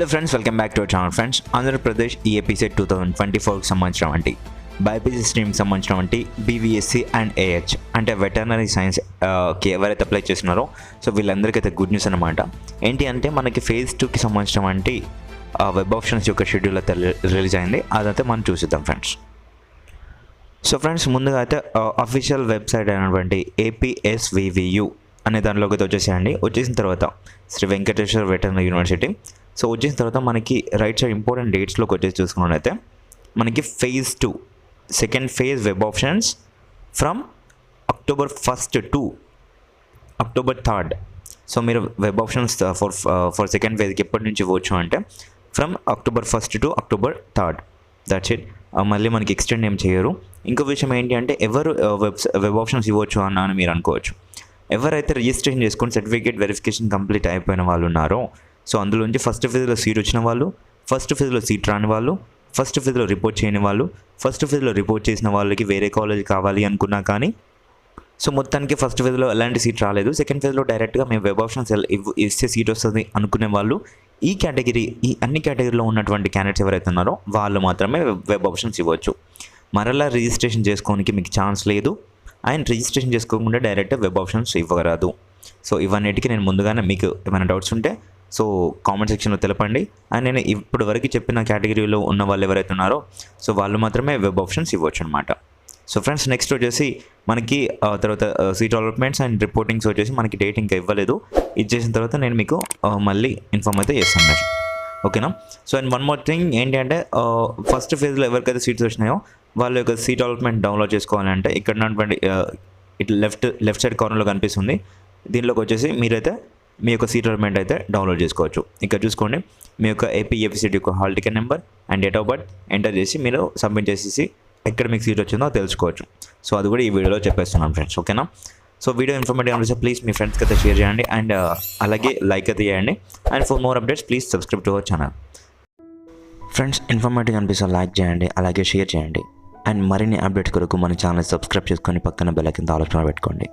Hello friends welcome back to our channel friends Andhra Pradesh ఈ episode two thousand twenty ఫోర్కి సంబంధించిన వంటి BiPC స్ట్రీమ్కి సంబంధించిన వంటి బీవీఎస్సీ అండ్ ఏహెచ్ అంటే వెటర్నరీ సైన్స్కి uh, ఎవరైతే అప్లై చేస్తున్నారో సో వీళ్ళందరికీ అయితే గుడ్ న్యూస్ అనమాట ఏంటి అంటే మనకి ఫేజ్ టూకి సంబంధించిన వంటి uh, వెబ్ ఆప్షన్స్ యొక్క షెడ్యూల్ అయితే రిలీజ్ అయింది. అదైతే మనం చూసిద్దాం ఫ్రెండ్స్ సో ఫ్రెండ్స్ ముందుగా అయితే uh, అఫీషియల్ వెబ్సైట్ అయినటువంటి ఏపీఎస్వివియు అనే దానిలోకి అయితే వచ్చేసేయండి. వచ్చేసిన తర్వాత Sri Venkateswara veterinary university so వచ్చేసిన తర్వాత మనకి రైట్ సైడ్ ఇంపార్టెంట్ డేట్స్లోకి వచ్చేసి చూసుకున్నట్లయితే మనకి phase two second phase web options from October first to October third so మీరు web options for for second ఫేజ్కి ఎప్పటి నుంచి ఇవ్వచ్చు అంటే from October first to October third that's it మళ్ళీ మనకి ఎక్స్టెండ్ ఏం చేయరు. ఇంకో విషయం ఏంటి అంటే ఎవరు వెబ్ వెబ్ ఆప్షన్స్ ఇవ్వచ్చు అన్న అని మీరు అనుకోవచ్చు. ఎవరైతే రిజిస్ట్రేషన్ చేసుకొని సర్టిఫికేట్ వెరిఫికేషన్ కంప్లీట్ అయిపోయిన వాళ్ళు ఉన్నారో సో అందులోంచి ఫస్ట్ ఫేజ్లో సీట్ వచ్చిన వాళ్ళు ఫస్ట్ ఫేజ్లో సీట్ రాని వాళ్ళు ఫస్ట్ ఫేజ్లో రిపోర్ట్ చేయని వాళ్ళు ఫస్ట్ ఫేజ్లో రిపోర్ట్ చేసిన వాళ్ళకి వేరే కాలేజ్ కావాలి అనుకున్నా కానీ సో మొత్తానికి ఫస్ట్ ఫేజ్లో ఎలాంటి సీట్ రాలేదు. సెకండ్ ఫేజ్లో డైరెక్ట్గా మేము వెబ్ ఆప్షన్స్ ఇస్తే సీట్ వస్తుంది అనుకునే వాళ్ళు ఈ కేటగిరీ ఈ అన్ని కేటగిరీలో ఉన్నటువంటి క్యాండిడేట్స్ ఎవరైతే ఉన్నారో వాళ్ళు మాత్రమే వెబ్- వెబ్ ఆప్షన్స్ ఇవ్వచ్చు. మరలా రిజిస్ట్రేషన్ చేసుకోనికి మీకు ఛాన్స్ లేదు. అండ్ రిజిస్ట్రేషన్ చేసుకోకుండా డైరెక్ట్ వెబ్ ఆప్షన్స్ ఇవ్వరాదు. సో ఇవన్నిటికీ నేను ముందుగానే మీకు ఏమైనా డౌట్స్ ఉంటే సో కామెంట్ సెక్షన్లో తెలపండి. అండ్ నేను ఇప్పటి వరకు చెప్పిన కేటగిరీలో ఉన్న వాళ్ళు ఎవరైతే ఉన్నారో సో వాళ్ళు మాత్రమే వెబ్ ఆప్షన్స్ ఇవ్వచ్చు అనమాట సో ఫ్రెండ్స్ నెక్స్ట్ వచ్చేసి మనకి తర్వాత సీట్ డెవలప్మెంట్స్ అండ్ రిపోర్టింగ్స్ వచ్చేసి మనకి డేట్ ఇంకా ఇవ్వలేదు. ఇచ్చేసిన తర్వాత నేను మీకు మళ్ళీ ఇన్ఫామ్ అయితే చేస్తాను ఓకేనా? So and one more thing ఏంటి అంటే ఫస్ట్ ఫేజ్లో ఎవరికైతే సీట్స్ వచ్చినాయో వాళ్ళ యొక్క సీట్ డెవలప్మెంట్ డౌన్లోడ్ చేసుకోవాలంటే ఇక్కడ ఉన్నటువంటి ఇటు లెఫ్ట్ లెఫ్ట్ సైడ్ కార్నర్లో కనిపిస్తుంది. దీనిలోకి వచ్చేసి మీరైతే మీ యొక్క సీట్ డెవలప్మెంట్ అయితే డౌన్లోడ్ చేసుకోవచ్చు. ఇక్కడ చూసుకోండి మీ యొక్క ఏపీఎఫ్సిటీ యొక్క hall ticket number and date of birth enter చేసి మీరు సబ్మిట్ చేసేసి ఎక్కడ మీకు సీట్ వచ్చిందో తెలుసుకోవచ్చు. సో అది కూడా ఈ వీడియోలో చెప్పేస్తున్నాను ఫ్రెండ్స్ ఓకేనా? సో వీడియో ఇన్ఫర్మేటివ్ అనిపిస్తే ప్లీజ్ మీ ఫ్రెండ్స్కి అయితే షేర్ చేయండి అండ్ అలాగే లైక్ అయితే చేయండి and for more updates please subscribe to our channel. Friends informative అనిపిస్తే లైక్ చేయండి అలాగే షేర్ చేయండి అండ్ మరిన్ని అప్డేట్స్ కొరకు మన ఛానల్ సబ్స్క్రైబ్ చేసుకొని పక్కన బెల్ కింద ఆలోచన పెట్టుకోండి.